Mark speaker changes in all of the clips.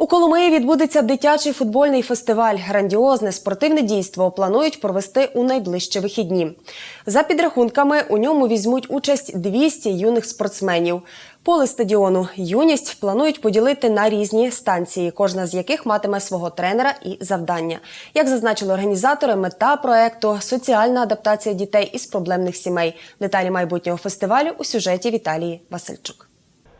Speaker 1: У Коломиї відбудеться дитячий футбольний фестиваль. Грандіозне спортивне дійство планують провести у найближчі вихідні. За підрахунками, у ньому візьмуть участь 200 юних спортсменів. Поле стадіону юність планують поділити на різні станції, кожна з яких матиме свого тренера і завдання. Як зазначили організатори, мета проекту соціальна адаптація дітей із проблемних сімей. Деталі майбутнього фестивалю у сюжеті Віталії Васильчук.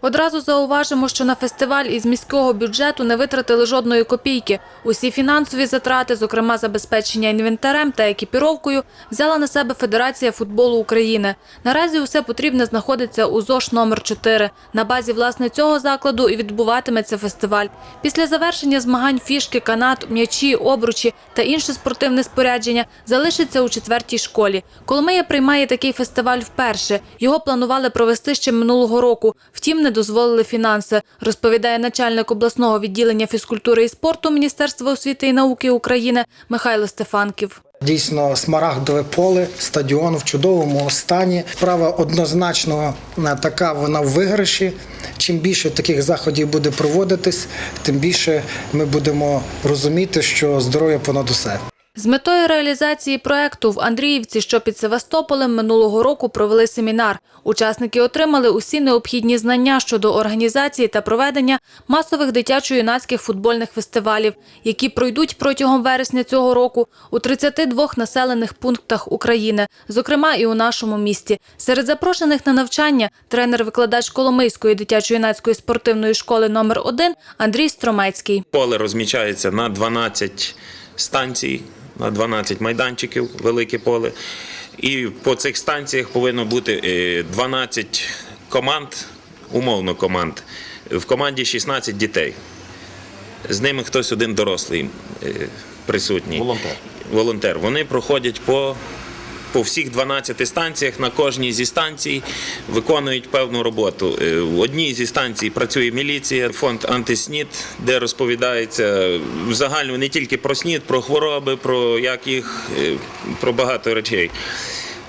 Speaker 2: Одразу зауважимо, що на фестиваль із міського бюджету не витратили жодної копійки. Усі фінансові затрати, зокрема забезпечення інвентарем та екіпіровкою, взяла на себе Федерація футболу України. Наразі усе потрібне знаходиться у ЗОШ номер 4 На базі власне цього закладу і відбуватиметься фестиваль. Після завершення змагань фішки, канат, м'ячі, обручі та інше спортивне спорядження залишиться у четвертій школі. Коломия приймає такий фестиваль вперше. Його планували провести ще минулого року. Втім, не дозволили фінанси, розповідає начальник обласного відділення фізкультури і спорту Міністерства освіти і науки України Михайло Стефанків.
Speaker 3: Дійсно, смарагдове поле, стадіон в чудовому стані. Справа однозначно е, така вона в виграші. Чим більше таких заходів буде проводитись, тим більше ми будемо розуміти, що здоров'я понад усе.
Speaker 2: З метою реалізації проекту в Андріївці, що під Севастополем, минулого року провели семінар. Учасники отримали усі необхідні знання щодо організації та проведення масових дитячо-юнацьких футбольних фестивалів, які пройдуть протягом вересня цього року у 32 населених пунктах України, зокрема і у нашому місті. Серед запрошених на навчання тренер-викладач Коломийської дитячо-юнацької спортивної школи номер 1 Андрій Стромецький.
Speaker 4: Поле розміщається на 12 станцій, на 12 майданчиків, велике поле. І по цих станціях повинно бути е, 12 команд, умовно команд. В команді 16 дітей. З ними хтось один дорослий е, присутній.
Speaker 5: Волонтер.
Speaker 4: Волонтер. Вони проходять по, по всіх 12 станціях. На кожній зі станцій виконують певну роботу. Е, В одній зі станцій працює міліція, фонд антиснід, де розповідається загально не тільки про снід, про хвороби, про як е, про багато речей.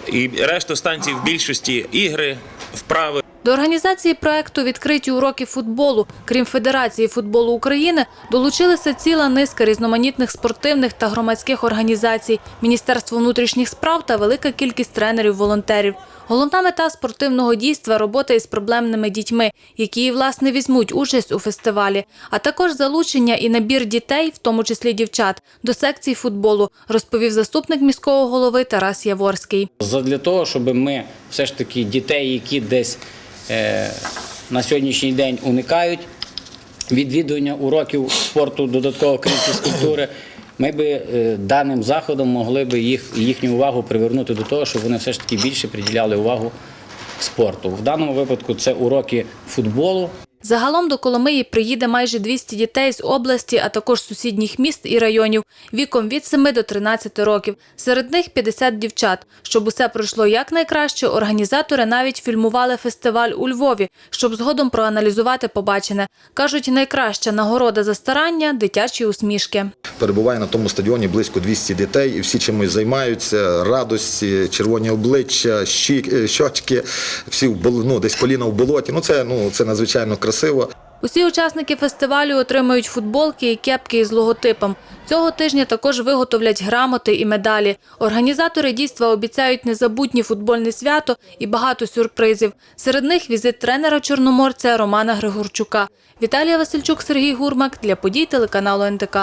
Speaker 4: І решту станцій в більшості ігри, вправи.
Speaker 2: До організації проекту відкриті уроки футболу. Крім Федерації футболу України, долучилися ціла низка різноманітних спортивних та громадських організацій, Міністерство внутрішніх справ та велика кількість тренерів-волонтерів. Головна мета спортивного дійства – робота із проблемними дітьми, які власне візьмуть участь у фестивалі, а також залучення і набір дітей, в тому числі дівчат, до секцій футболу, розповів заступник міського голови Тарас Яворський.
Speaker 6: Задля того, щоб ми все ж таки дітей, які десь на сьогоднішній день уникають відвідування уроків спорту, додатково крім фізкультури, ми би е, даним заходом могли б їх їхню увагу привернути до того, щоб вони все ж таки більше приділяли увагу спорту. В даному випадку це уроки футболу.
Speaker 2: Загалом до Коломиї приїде майже 200 дітей з області, а також сусідніх міст і районів віком від 7 до 13 років. Серед них 50 дівчат. Щоб усе пройшло якнайкраще, організатори навіть фільмували фестиваль у Львові, щоб згодом проаналізувати побачене. Кажуть, найкраща нагорода за старання – дитячі усмішки.
Speaker 5: Перебуває на тому стадіоні близько 200 дітей, і всі чимось займаються. Радості, червоні обличчя, щі- щочки, всі ну, десь коліна в болоті. Ну це ну це надзвичайно красиво.
Speaker 2: Усі учасники фестивалю отримують футболки і кепки із логотипом. Цього тижня також виготовлять грамоти і медалі. Організатори дійства обіцяють незабутнє футбольне свято і багато сюрпризів. Серед них візит тренера чорноморця Романа Григорчука. Віталія Васильчук, Сергій Гурмак для подій телеканалу НТК.